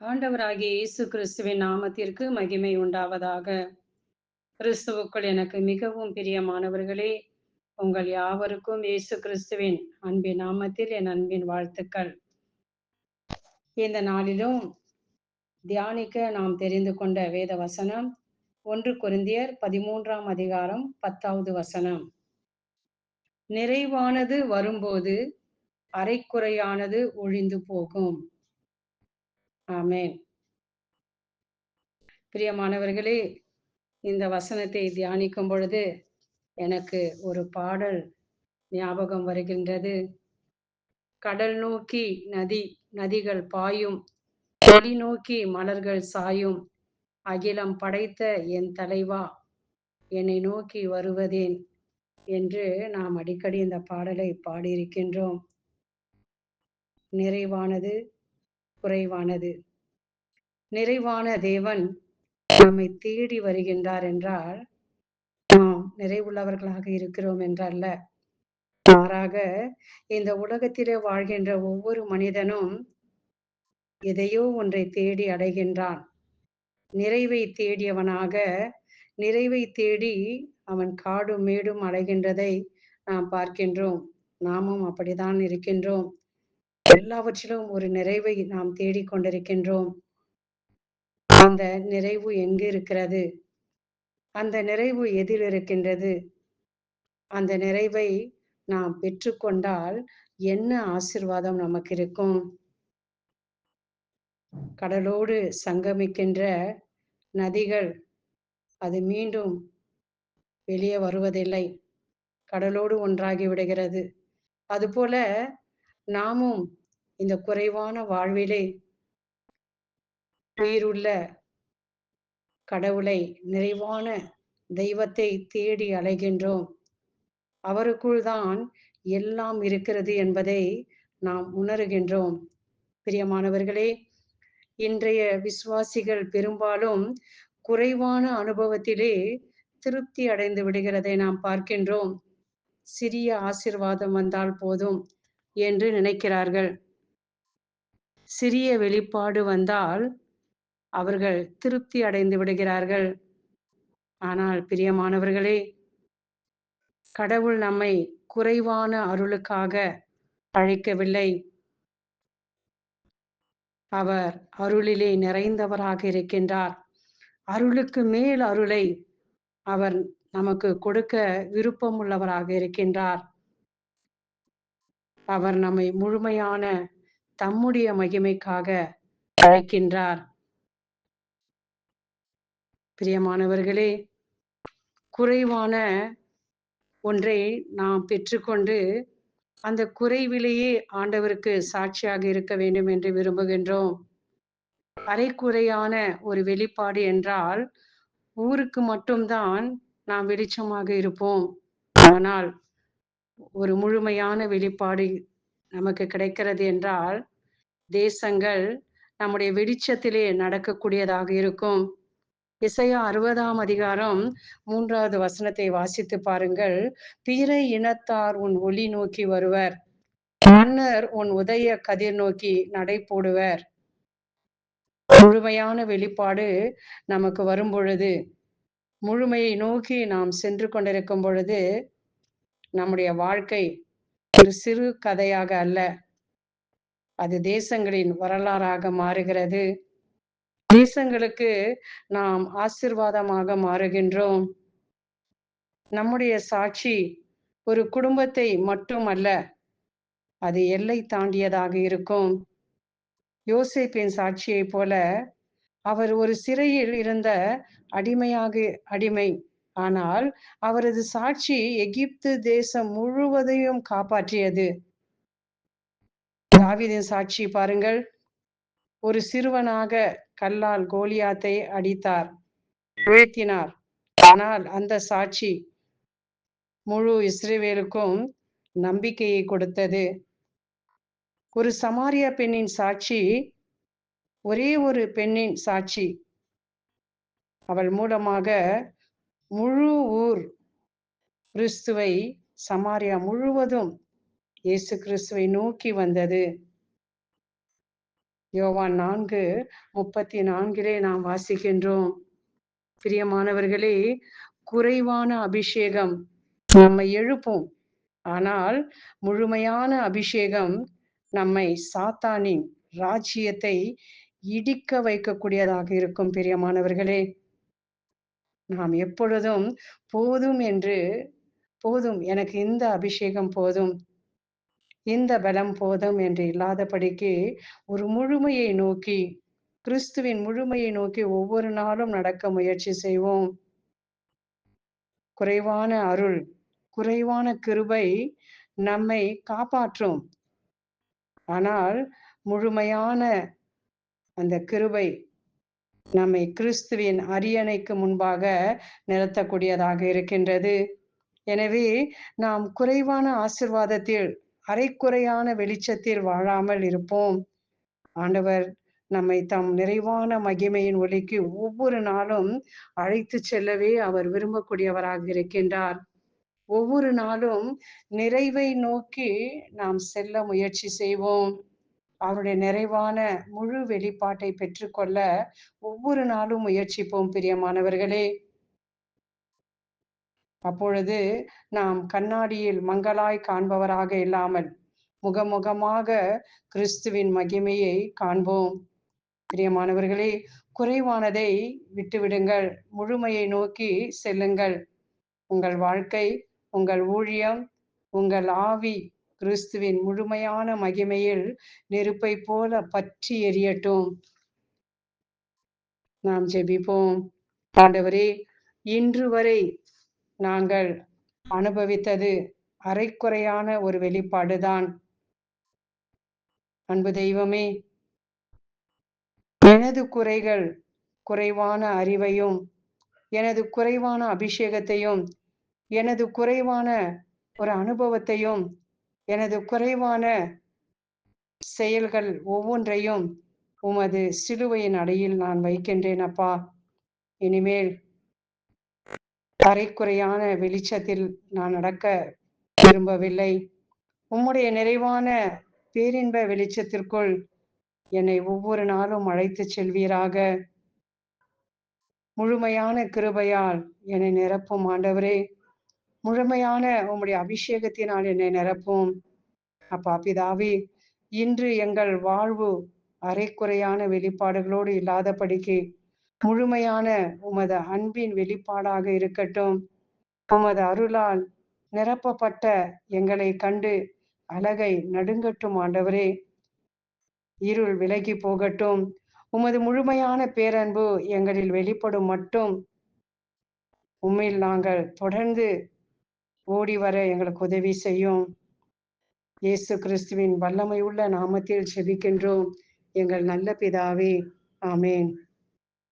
ஆண்டவராகிய இயேசு கிறிஸ்துவின் நாமத்திற்கு மகிமை உண்டாவதாக. கிறிஸ்துவுக்குள் எனக்கு மிகவும் பிரியமானவர்களே உங்கள் யாவருக்கும் இயேசு கிறிஸ்துவின் அன்பின் நாமத்தில் என் அன்பின் வாழ்த்துக்கள். இந்த நாளிலும் தியானிக்க நாம் தெரிந்து கொண்ட வேத வசனம் ஒன்று குருந்தியர் பதிமூன்றாம் அதிகாரம் பத்தாவது வசனம். நிறைவானது வரும்போது அரைக்குறையானது ஒழிந்து போகும். ஆமேன். பிரியமானவர்களே இந்த வசனத்தை தியானிக்கும் பொழுது எனக்கு ஒரு பாடல் ஞாபகம் வருகின்றது. கடல் நோக்கி நதி நதிகள் பாயும். ஒளி நோக்கி மலர்கள் சாயும். அகிலம் படைத்த என் தலைவா என்னை நோக்கி வருவதேன் என்று நாம் அடிக்கடி இந்த பாடலை பாடியிருக்கின்றோம். நிறைவானது குறைவானது. நிறைவான தேவன் நம்மை தேடி வருகின்றார் என்றால் நாம் நிறைவுள்ளவர்களாக இருக்கிறோம் என்றல்ல. மாறாக இந்த உலகத்திலே வாழ்கின்ற ஒவ்வொரு மனிதனும் எதையோ ஒன்றை தேடி அடைகின்றான். நிறைவை தேடியவனாக நிறைவை தேடி அவன் காடும் மேடும் அடைகின்றதை நாம் பார்க்கின்றோம். நாமும் அப்படித்தான் இருக்கின்றோம். எல்லாவற்றிலும் ஒரு நிறைவை நாம் தேடிக்கொண்டிருக்கின்றோம். அந்த நிறைவு எங்கு இருக்கிறது? அந்த நிறைவு எதில் இருக்கின்றது? அந்த நிறைவை நாம் பெற்றுக்கொண்டால் என்ன ஆசிர்வாதம் நமக்கு இருக்கும்? கடலோடு சங்கமிக்கின்ற நதிகள் அது மீண்டும் வெளியே வருவதில்லை. கடலோடு ஒன்றாகி விடுகிறது. அதுபோல நாமும் இந்த குறைவான வாழ்விலே உயிருள்ள கடவுளை நிறைவான தெய்வத்தை தேடி அலைகின்றோம். அவருக்குள் தான் எல்லாம் இருக்கிறது என்பதை நாம் உணர்கின்றோம். பிரியமானவர்களே இன்றைய விசுவாசிகள் பெரும்பாலும் குறைவான அனுபவத்திலே திருப்தி அடைந்து விடுகிறதை நாம் பார்க்கின்றோம். சிறிய ஆசிர்வாதம் வந்தால் போதும் என்று நினைக்கிறார்கள். சிறிய வெளிப்பாடு வந்தால் அவர்கள் திருப்தி அடைந்து விடுகிறார்கள். ஆனால் பிரியமானவர்களே கடவுள் நம்மை குறைவான அருளுக்காக அழைக்கவில்லை. அவர் அருளிலே நிறைந்தவராக இருக்கின்றார். அருளுக்கு மேல் அருளை அவர் நமக்கு கொடுக்க விருப்பம் உள்ளவராக இருக்கின்றார். அவர் நம்மை முழுமையான தம்முடைய மகிமைக்காக அழைக்கின்றார். பிரியமானவர்களே குறைவான ஒன்றை நாம் பெற்றுக்கொண்டு அந்த குறைவிலேயே ஆண்டவருக்கு சாட்சியாக இருக்க வேண்டும் என்று விரும்புகின்றோம். அரைக்குறையான ஒரு வெளிப்பாடு என்றால் ஊருக்கு மட்டும்தான் நாம் வெளிச்சமாக இருப்போம். ஆனால் ஒரு முழுமையான வெளிப்பாடு நமக்கு கிடைக்கிறது என்றால் தேசங்கள் நம்முடைய வெளிச்சத்திலே நடக்கக்கூடியதாக இருக்கும். இசையா அறுபதாம் அதிகாரம் மூன்றாவது வசனத்தை வாசித்து பாருங்கள். பிற இனத்தார் உன் ஒளி நோக்கி வருவர் மன்னர் உன் உதய கதிர் நோக்கி நடை போடுவர். முழுமையான வெளிப்பாடு நமக்கு வரும் பொழுது முழுமையை நோக்கி நாம் சென்று கொண்டிருக்கும் பொழுது நம்முடைய வாழ்க்கை ஒரு சிறு கதையாக அல்ல. அது தேசங்களின் வரலாறாக மாறுகிறது. தேசங்களுக்கு நாம் ஆசிர்வாதமாக மாறுகின்றோம். நம்முடைய சாட்சி ஒரு குடும்பத்தை மட்டுமல்ல அது எல்லை தாண்டியதாக இருக்கும். யோசிப்பின் சாட்சியை போல அவர் ஒரு சிறையில் இருந்த அடிமையாக அடிமை. ஆனால் அவரது சாட்சி எகிப்து தேசம் முழுவதையும் காப்பாற்றியது. தாவிதின் சாட்சி பாருங்கள். ஒரு சிறுவனாக கல்லால் கோலியாத்தை அடித்தார். வீழ்த்தினார். ஆனால் அந்த சாட்சி முழு இஸ்ரேவேலுக்கும் நம்பிக்கையை கொடுத்தது. ஒரு சமாரிய பெண்ணின் சாட்சி ஒரே ஒரு பெண்ணின் சாட்சி. அவள் மூலமாக முழு ஊர் கிறிஸ்துவை சமாரியா முழுவதும் இயேசு கிறிஸ்துவை நோக்கி வந்தது. யோவான் நான்கு முப்பத்தி நான்கிலே நாம் வாசிக்கின்றோம். பிரியமானவர்களே குறைவான அபிஷேகம் நம்மை எழுப்பும். ஆனால் முழுமையான அபிஷேகம் நம்மை சாத்தானின் ராஜ்யத்தை இடிக்க வைக்கக்கூடியதாக இருக்கும் பிரியமானவர்களே. நாம் எப்பொழுதும் போதும் என்று போதும் எனக்கு இந்த அபிஷேகம் போதும். இந்த பலம் போதும் என்று இல்லாதபடிக்கு ஒரு முழுமையை நோக்கி கிறிஸ்துவின் முழுமையை நோக்கி ஒவ்வொரு நாளும் நடக்க முயற்சி செய்வோம். குறைவான அருள் குறைவான கிருபை நம்மை காப்பாற்றும். ஆனால் முழுமையான அந்த கிருபை நம்மை கிறிஸ்துவின் அரியணைக்கு முன்பாக நிறுத்தக்கூடியதாக இருக்கின்றது. எனவே நாம் குறைவான ஆசிர்வாதத்தில் அரைக்குறையான வெளிச்சத்தில் வாழாமல் இருப்போம். ஆண்டவர் நம்மை தம் நிறைவான மகிமையின் ஒலிக்கு ஒவ்வொரு நாளும் அழைத்து செல்லவே அவர் விரும்பக்கூடியவராக இருக்கின்றார். ஒவ்வொரு நாளும் நிறைவை நோக்கி நாம் செல்ல முயற்சி செய்வோம். அவருடைய நிறைவான முழு வெளிப்பாட்டை பெற்றுக்கொள்ள ஒவ்வொரு நாளும் முயற்சிப்போம் பிரியமானவர்களே. அப்பொழுது நாம் கண்ணாடியில் மங்களாய் காண்பவராக இல்லாமல் முகமுகமாக கிறிஸ்துவின் மகிமையை காண்போம். பிரியமானவர்களே குறைவானதை விட்டுவிடுங்கள். முழுமையை நோக்கி செல்லுங்கள். உங்கள் வாழ்க்கை உங்கள் ஊழியம் உங்கள் ஆவி கிறிஸ்துவின் முழுமையான மகிமையில் நெருப்பை போல பற்றி எரியட்டும். நாம் ஜெபிப்போம். ஆண்டவரே இன்று வரை நாங்கள் அனுபவித்தது அரைக்குறையான ஒரு வெளிப்பாடுதான். அன்பு தெய்வமே எனது குறைகள் குறைவான அறிவையும் எனது குறைவான அபிஷேகத்தையும் எனது குறைவான ஒரு அனுபவத்தையும் எனது குறைவான செயல்கள் ஒவ்வொன்றையும் உமது சிலுவையின் அடையில் நான் வைக்கின்றேன் அப்பா. இனிமேல் அரைக்குறையான வெளிச்சத்தில் நான் நடக்க விரும்பவில்லை. உம்முடைய நிறைவான பேரின்ப வெளிச்சத்திற்குள் என்னை ஒவ்வொரு நாளும் அழைத்து செல்வீராக. முழுமையான கிருபையால் என்னை நிரப்பும் ஆண்டவரே. முழுமையான உம்முடைய அபிஷேகத்தினால் என்னை நிரப்பும். அப்பா பிதாவி இன்று எங்கள் வாழ்வு அரைக்குறையான வெளிப்பாடுகளோடு இல்லாதபடிக்கு முழுமையான உமது அன்பின் வெளிப்பாடாக இருக்கட்டும். உமது அருளால் நிரப்பப்பட்ட எங்களை கண்டு அழகை நடுங்கட்டும் ஆண்டவரே. இருள் விலகி போகட்டும். உமது முழுமையான பேரன்பு எங்களில் வெளிப்படும் மட்டும். உண்மையில் நாங்கள் தொடர்ந்து ஓடி வர எங்களுக்கு உதவி செய்யும். இயேசு கிறிஸ்துவின் வல்லமை உள்ள நாமத்தில் செபிக்கின்றோம் எங்கள் நல்ல பிதாவே ஆமேன்.